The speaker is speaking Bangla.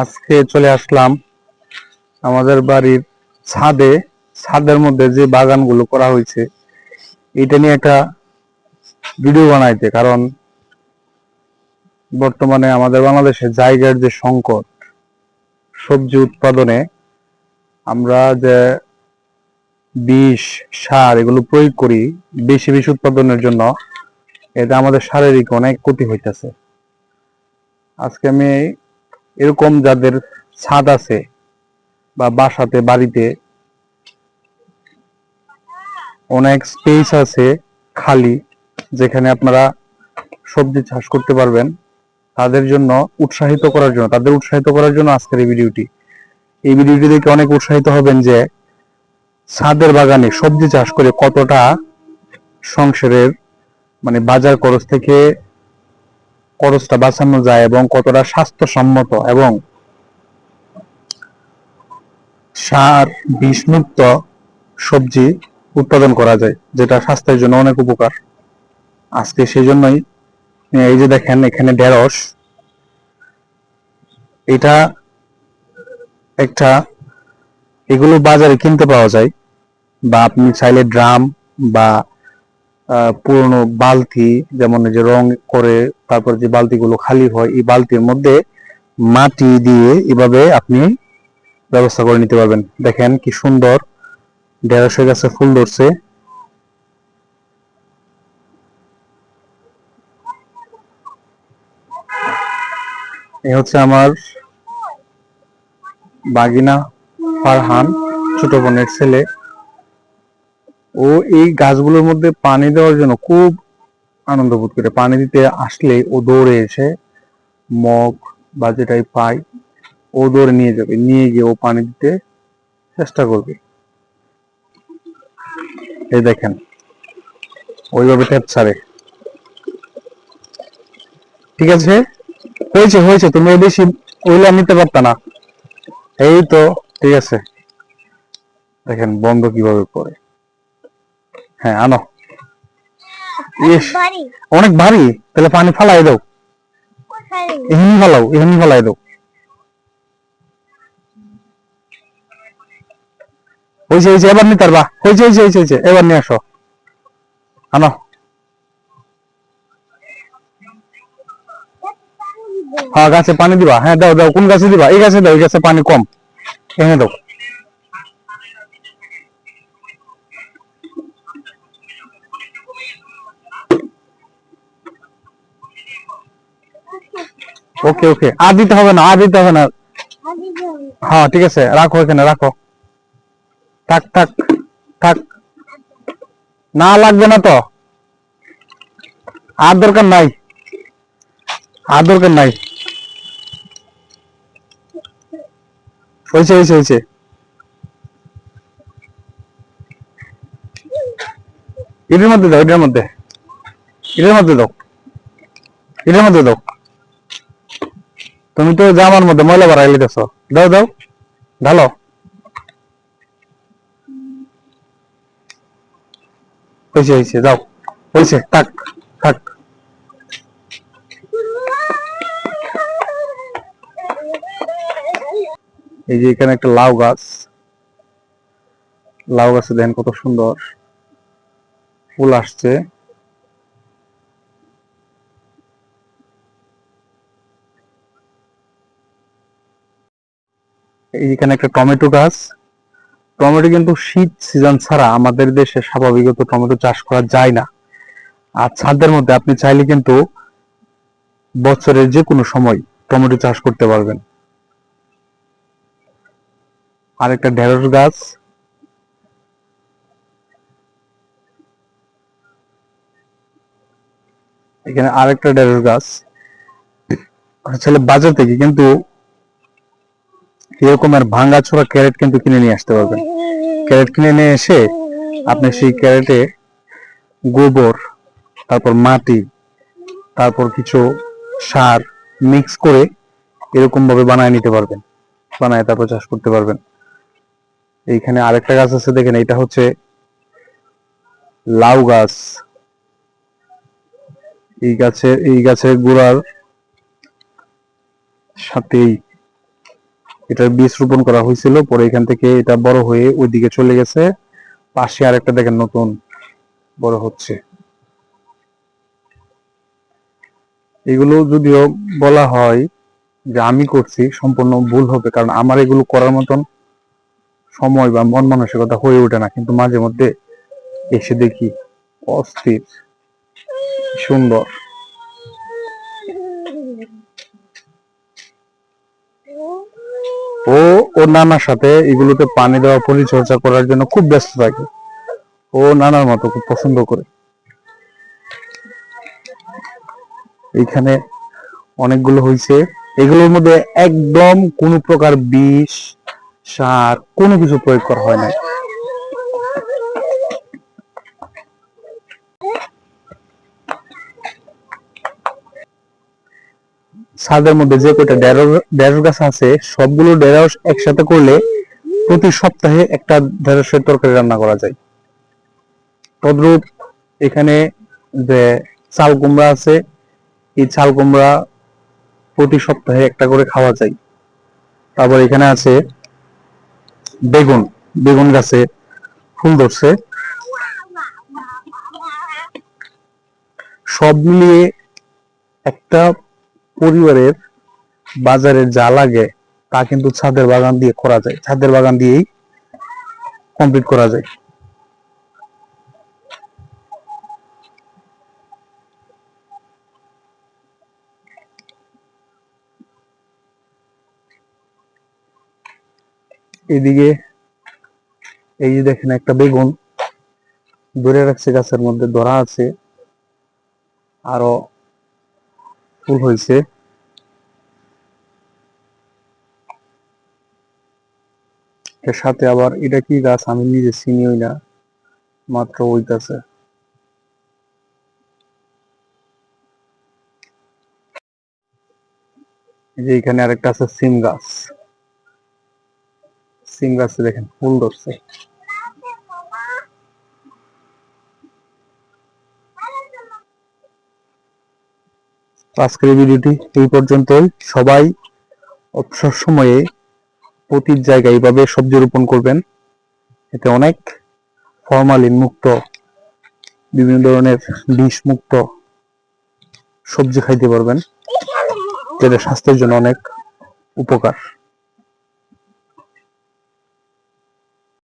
আজকে চলে আসলাম আমাদের বাড়ির ছাদে। ছাদের মধ্যে যে বাগানগুলো করা হয়েছে, এটা নিয়ে একটা ভিডিও বানাইতে, কারণ বর্তমানে আমাদের বাংলাদেশে জায়গার যে সংকট, সবজি উৎপাদনে আমরা যে বিষ, সার এগুলো প্রয়োগ করি বেশি বেশি উৎপাদনের জন্য। এটা আমাদের শারীরিক অনেক ক্ষতি হইতেছে। আজকে আমি এরকম যাদের ছাদ আছে বা বাসাতে, বাড়িতে অনেক স্পেস আছে খালি, যেখানে আপনারা সবজি চাষ করতে পারবেন। তাদের জন্য উৎসাহিত করার জন্য, তাদের উৎসাহিত করার জন্য আজকের এই ভিডিওটি এই ভিডিওটি দেখে অনেক উৎসাহিত হবেন যে ছাদের বাগানে সবজি চাষ করে কতটা সংসারের মানে বাজার খরচ থেকে খরচটা বাঁচানো যায় এবং কতটা স্বাস্থ্যসম্মত এবং সার বিষমুক্ত সবজি উৎপাদন করা যায়, যেটা স্বাস্থ্যের জন্য অনেক উপকার। আজকে সেই জন্যই, এই যে দেখেন এখানে ঢেঁড়স, এটা একটা, এগুলো বাজারে কিনতে পাওয়া যায়। বা আপনি চাইলে ড্রাম বা পুরনো বালতি, যেমন যে রং করে তারপর যে বালতিগুলো খালি হয়, এই বালতির মধ্যে মাটি দিয়ে এভাবে আপনি ব্যবস্থা করে নিতে পারবেন। দেখেন কি সুন্দর ঢেঁড়সের গাছে, ফুল ধরছে। এই হচ্ছে আমার বাগিনা ফারহান, ছোট বোনের ছেলে। ও এই গাছগুলোর মধ্যে পানি দেওয়ার জন্য খুব আনন্দ বোধ করে। পানি দিতে আসলে ও দৌড়ে এসে মগ বা যেটাই পাই, ও দৌড়ে নিয়ে যাবে। নিয়ে গিয়ে ও পানি দিতে চেষ্টা করবে। এই দেখেন, ওইভাবে ট্যাপ ছাড়ে। ঠিক আছে? হয়েছে হয়েছে। তুমি বেশি ওইলা নিতে পারতা না। এই তো, ঠিক আছে। দেখেন, বন্ধ কীভাবে করে। হ্যাঁ আনো। ইস অনেক ভারী। তাহলে পানি ফালাই দাও। এমনি ফালাও এমনি ফালাই দাও। হয়েছে হয়েছে এবার নিতে পারবা। হয়েছে হয়েছে হয়েছে হয়েছে এবার নিয়ে আসো। আনো। হ্যাঁ গাছে পানি দিবা। হ্যাঁ দাও দাও কোন গাছে দিবা? এই গাছে দাও এই গাছে পানি কম। এনে দাও। ওকে ওকে আর দিতে হবে না আর দিতে হবে না। হ্যাঁ ঠিক আছে রাখো এখানে রাখো। থাক থাক থাক। না লাগবে না তো? আর দরকার নাই। আর দরকার নাই। হয়েছে হয়েছে হয়েছে। এটার মধ্যে দাও এটার মধ্যে। এটার মধ্যে দাও। এটার মধ্যে দাও। তুমি তো জামার মধ্যে ময়লা বাড়াই লিতেছ দাও দাও। ঢালো। হয়েছে হয়েছে যাও। হয়েছে থাক থাক। এই যে এখানে একটা লাউ গাছ। লাউ গাছে দেখেন কত সুন্দর। ফুল আসছে। এইখানে একটা টমেটো গাছ। টমেটো কিন্তু শীত সিজন ছাড়া আমাদের দেশে স্বাভাবিকত টমেটো চাষ করা যায় না। আর ছাদের মধ্যে আপনি চাইলে কিন্তু বছরের যে কোনো সময় টমেটো চাষ করতে পারবেন। আর একটা ঢেঁড়স গাছ। এখানে আরেকটা ঢেঁড়স গাছ। আসলে বাজার থেকে কিন্তু এরকমের ভাঙ্গা ছোড়া ক্যারেট কিন্তু কিনে নিয়ে আসতে পারবেন। ক্যারেট কিনে নিয়ে এসে আপনি সেই ক্যারেটে গোবর, তারপর মাটি, তারপর কিছু সার মিক্স করে এরকম ভাবে বানায় নিতে পারবেন। বানায় তারপর চাষ করতে পারবেন। এইখানে আরেকটা গাছ আছে, দেখেন, এটা হচ্ছে লাউ গাছ। এই গাছের এই গাছের গোড়ার সাথেই এটার বীজ রোপণ করা হয়েছিল, পরে এখান থেকে এটা বড় হয়ে ওইদিকে চলে গেছে। পাশে আরেকটা দেখেন নতুন বড় হচ্ছে। এগুলো যদিও বলা হয় যে আমি করছি, সম্পূর্ণ ভুল হবে, কারণ আমার এগুলো করার মতন সময় বা মন মানসিকতা হয়ে ওঠে না, কিন্তু মাঝে মধ্যে এসে দেখি অস্থির, সুন্দর। ও ও নানার সাথে এগুলোতে পানি দেওয়া, পরিচর্যা করার জন্য খুব ব্যস্ত থাকে। ও নানার মতো খুব পছন্দ করে। এইখানে অনেকগুলো হয়েছে এগুলোর মধ্যে একদম কোনো প্রকার বিষ, সার, কোনো কিছু প্রয়োগ করা হয় নাই। ছাদের মধ্যে যে কয়টা ঢেঁড়স গাছ আছে, সবগুলো ঢেঁড়স একসাথে করলে প্রতি সপ্তাহে একটা ঢেঁড়সের তরকারি রান্না করা যায়। তদ্রূপ এখানে যে চাল কুমড়া আছে, এই চাল কুমড়া প্রতি সপ্তাহে একটা করে খাওয়া যায়। তারপর এখানে আছে বেগুন বেগুন গাছে ফুল ধরছে। সব মিলিয়ে একটা পরিবারের বাজারে যা লাগে তা কিন্তু ছাদের বাগান দিয়ে করা যায়। ছাদের বাগান দিয়েই কমপ্লিট করা যায়। এদিকে এই যে দেখেন একটা বেগুন ধরে রাখছে গাছের মধ্যে, ধরা আছে। আরও ফুল হয়েছে। এর সাথে আবার এটা কি গাছ? আমি নিজে চিনিই না, মাত্র ওই গাছে যে এখানে আরেকটা আছে, সিম গাছ। সিম গাছে দেখেন, ফুল ধরছে। আজকের ভিডিওটি এই পর্যন্তই। সবাই অবসর সময়ে প্রতি জায়গায় এইভাবে সবজি রোপণ করবেন। এতে অনেক ফরমালিন মুক্ত, বিভিন্ন ধরনের বিষ মুক্ত সবজি খাইতে পারবেন। যেটা স্বাস্থ্যের জন্য অনেক উপকার।